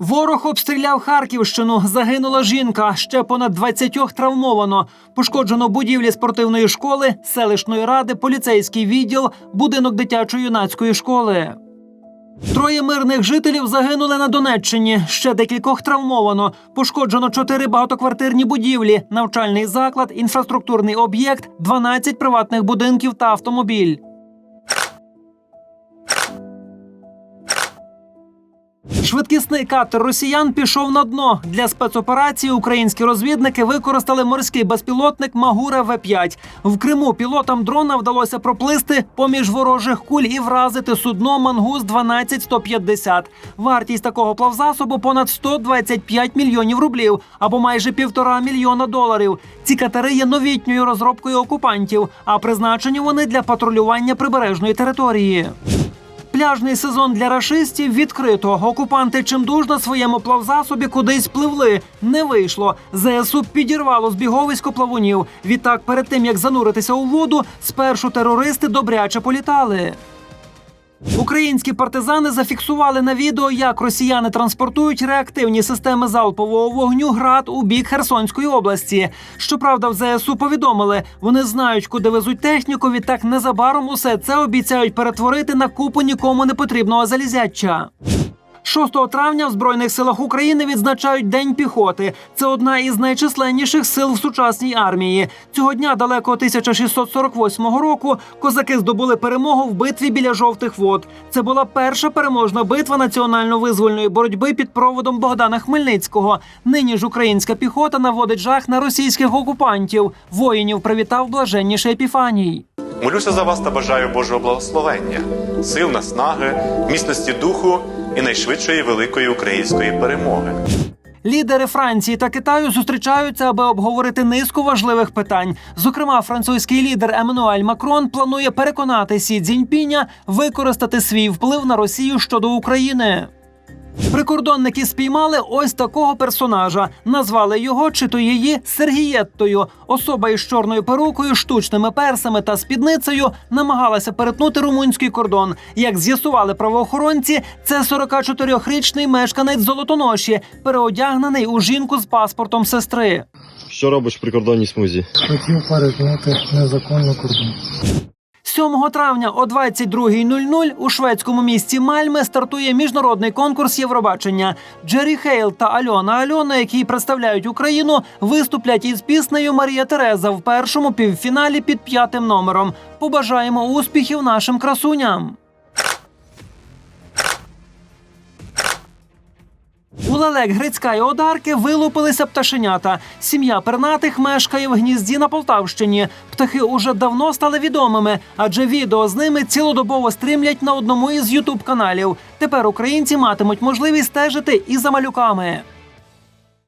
Ворог обстріляв Харківщину. Загинула жінка. Ще понад 20 травмовано. Пошкоджено будівлі спортивної школи, селищної ради, поліцейський відділ, будинок дитячо-юнацької школи. Троє мирних жителів загинули на Донеччині. Ще декількох травмовано. Пошкоджено чотири багатоквартирні будівлі, навчальний заклад, інфраструктурний об'єкт, 12 приватних будинків та автомобіль. Швидкісний катер росіян пішов на дно. Для спецоперації українські розвідники використали морський безпілотник Магура В-5. В Криму пілотам дрона вдалося проплисти поміж ворожих куль і вразити судно Мангус 12150. Вартість такого плавзасобу понад 125 мільйонів рублів або майже півтора мільйона доларів. Ці катери є новітньою розробкою окупантів, а призначені вони для патрулювання прибережної території. Пляжний сезон для рашистів відкрито. Окупанти чимдуж на своєму плавзасобі кудись пливли. Не вийшло. ЗСУ підірвало збіговисько плавунів. Відтак, перед тим як зануритися у воду, спершу терористи добряче політали. Українські партизани зафіксували на відео, як росіяни транспортують реактивні системи залпового вогню град у бік Херсонської області. Щоправда, в ЗСУ повідомили, вони знають, куди везуть техніку. Відтак незабаром усе це обіцяють перетворити на купу нікому не потрібного залізяча. 6 травня в Збройних силах України відзначають День піхоти. Це одна із найчисленніших сил в сучасній армії. Цього дня далеко 1648 року козаки здобули перемогу в битві біля жовтих вод. Це була перша переможна битва національно-визвольної боротьби під проводом Богдана Хмельницького. Нині ж українська піхота наводить жах на російських окупантів. Воїнів привітав блаженніший Епіфаній. Молюся за вас та бажаю Божого благословення, сил, наснаги, міцності духу і найшвидшої великої української перемоги. Лідери Франції та Китаю зустрічаються, аби обговорити низку важливих питань. Зокрема, французький лідер Еммануель Макрон планує переконати Сі Цзіньпіня використати свій вплив на Росію щодо України. Прикордонники спіймали ось такого персонажа. Назвали його чи то її Сергієттою. Особа із чорною перукою, штучними персами та спідницею намагалася перетнути румунський кордон. Як з'ясували правоохоронці, це 44-річний мешканець золотоноші, переодягнений у жінку з паспортом сестри. Що робиш в прикордонній смузі? Хотів перетнути незаконно кордон. 7 травня о 22.00 у шведському місті Мальме стартує міжнародний конкурс Євробачення. Джері Хейл та Альона Альона, які представляють Україну, виступлять із піснею Марія Тереза в першому півфіналі під п'ятим номером. Побажаємо успіхів нашим красуням. Лелек Грицька і Одарки вилупилися пташенята. Сім'я пернатих мешкає в гнізді на Полтавщині. Птахи уже давно стали відомими, адже відео з ними цілодобово стрімлять на одному із ютуб каналів. Тепер українці матимуть можливість стежити і за малюками.